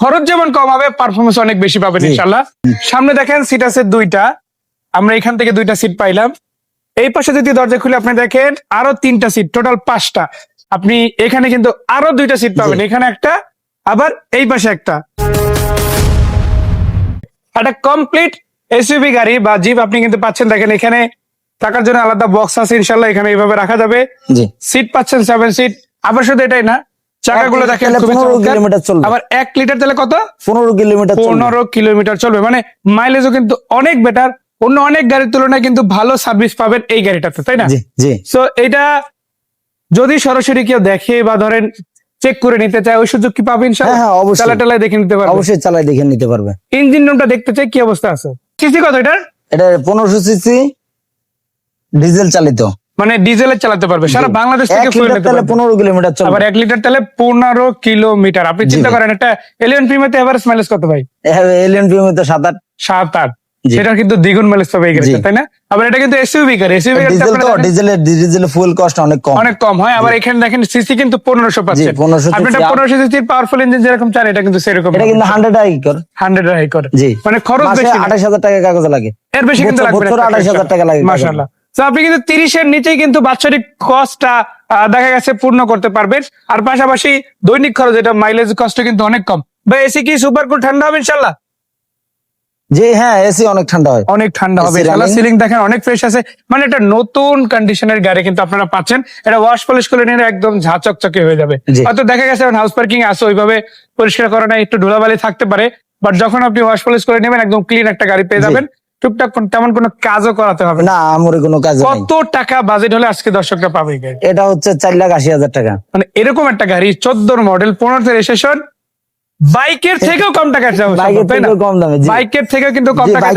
খরচ যেমন কম হবে পারফরমেন্স অনেক বেশি পাবেন ইনশাল্লাহ সামনে দেখেন সিট আছে দুইটা। আমরা এখান থেকে দুইটা সিট পাইলাম। এই পাশে যদি দরজা খুলে আপনি দেখেন আরও তিনটা সিট টোটাল পাঁচটা। আপনি এখানে কিন্তু আরও দুইটা সিট পাবেন। এখানে একটা আবার এই পাশে একটা। একটা কমপ্লিট এসইউভি গাড়ি বা জিপ আপনি কিন্তু পাচ্ছেন। দেখেন এখানে থাকার জন্য আলাদা বক্স আছে। ইনশাল্লাহ এখানে এইভাবে রাখা যাবে। সিট পাচ্ছেন সেভেন সিট আবার শুধু এটাই না চাকাগুলো দেখেন লিটার খুবই তেলে 15 চমৎকার। কিলোমিটার চলবে। আবার এক লিটার তেলে কত? পনেরো কিলোমিটার পনেরো কিলোমিটার চলবে। মানে মাইলেজও কিন্তু অনেক বেটার অন্য অনেক গাড়ির তুলনায় কিন্তু ভালো সার্ভিস পাবেন এই গাড়িটাতে তাই না? জি সো এটা যদি সরাসরি কেউ দেখে বা ধরেন চেক করে নিতে চায় ওই সুযোগ কি পাবেন হ্যাঁ হ্যাঁ চালা টালায় দেখে নিতে পারবে। অবশ্যই চালাই দেখে নিতে পারবে। ইঞ্জিন রুমটা দেখতে চাই কি অবস্থা আছে? সিসি কত এটার? এটা পনেরোশো সিসি ডিজেল চালিত। মানে ডিজেলে চালাতে পারবে। সারা বাংলাদেশ থেকে লিটার নিতে পারবে। পনেরো কিলোমিটার চলবে। আবার এক লিটার তেলে পনেরো কিলোমিটার আপনি চিন্তা করেন একটা এলিয়ন প্রিমিয়াতে এভারেজ মাইলেজ কত ভাই? এলিয়ন পিএম তো সাত আট। সাত আট। জি। কিন্তু দ্বিগুণ মাইলেজ পাবে এই গাড়িটা তাই না? আবার এটা কিন্তু এসইউভি গাড়ি। এসইউভি গাড়ি ডিজেল তো ডিজেলের ডিজেলের ফুয়েল কস্ট অনেক কম। অনেক কম হয়। আবার এখানে দেখেন সিসি কিন্তু পনেরোশো পাচ্ছেন 1500 আপনি cc পনেরোশো সিসির পাওয়ারফুল ইঞ্জিন যেরকম চান এটা কিন্তু সেরকম এটা কিন্তু হান্ড্রেড আই কর হান্ড্রেড হাই করে জি। মানে খরচ বেশি না। আঠাশ হাজার টাকা কাগজ লাগে। এর বেশি কিন্তু লাগবে বছর 28,000 টাকা লাগে। মাসাল্লাহ তো আপনি কিন্তু তিরিশের নিচেই কিন্তু বাৎসরিক কস্টটা দেখা গেছে পূর্ণ করতে পারবেন। আর পাশাপাশি দৈনিক খরচ এটা মাইলেজ কষ্ট কিন্তু অনেক কম। ভাই এসি কি সুপার কুল ঠান্ডা হবে ইনশাল্লাহ যে হ্যাঁ এসি অনেক ঠান্ডা হয়। অনেক ঠান্ডা হবে AC ইনশাল্লাহ সিলিং দেখেন অনেক ফ্রেশ আছে। মানে এটা নতুন কন্ডিশনের গাড়ি কিন্তু আপনারা পাচ্ছেন। এটা ওয়াশ পলিশ করে নিলে একদম ঝাঁচকচকে হয়ে যাবে। হয়তো দেখা গেছে হাউস পার্কিং আছে ওইভাবে পরিষ্কার করা নাই একটু ধুলাবালি থাকতে পারে। বাট যখন আপনি ওয়াশ পলিশ করে নেবেন একদম ক্লিন একটা গাড়ি পেয়ে যাবেন। টুকটাক কোন- তেমন কোনো কাজও করাতে হবে না। আমার কোনো কাজ নাই। কত টাকা বাজেট হলে আজকে দর্শকরা পাবে এটা হচ্ছে চার লাখ আশি হাজার টাকা। মানে এরকম একটা গাড়ি চোদ্দোর মডেল পনেরো রেজিস্ট্রেশন বাইকের থেকেও কম টাকা থেকেও কম দামে জি। বাইকের থেকেও কিন্তু কম টাকা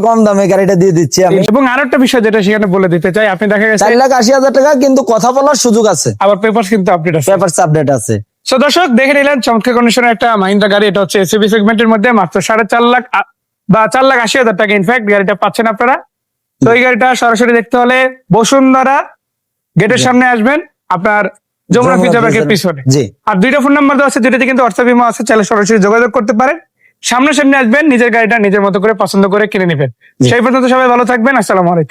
কম দামে গাড়িটা দিয়ে দিচ্ছি আমি। এবং আরও একটা বিষয় যেটা সেখানে বলে দিতে চাই আপনি দেখা গেছে চার লাখ আশি হাজার টাকা কিন্তু কথা বলার সুযোগ আছে। আবার পেপার কিন্তু আপডেট আছে। পেপার আপডেট আছে। সো দর্শক দেখে নিলেন চমৎকার কন্ডিশনের একটা মাহিন্দ্রা গাড়ি এটা হচ্ছে এসিবি সেগমেন্টের মধ্যে মাত্র সাড়ে চার লাখ বা চার লাখ আশি হাজার টাকা ইনফ্যাক্ট গাড়িটা পাচ্ছেন আপনারা। তো এই গাড়িটা সরাসরি দেখতে হলে বসুন্ধরা গেটের সামনে আসবেন আপনার যমুনা ব্যাংকের পিছনে। আর দুইটা ফোন নাম্বার দেওয়া আছে দুইটাতে কিন্তু অর্থ বিমা আছে চাইলে সরাসরি যোগাযোগ করতে পারেন। সামনে সামনে আসবেন নিজের গাড়িটা নিজের মতো করে পছন্দ করে কিনে নেবেন। সেই পর্যন্ত সবাই ভালো থাকবেন আসসালামু আলাইকুম।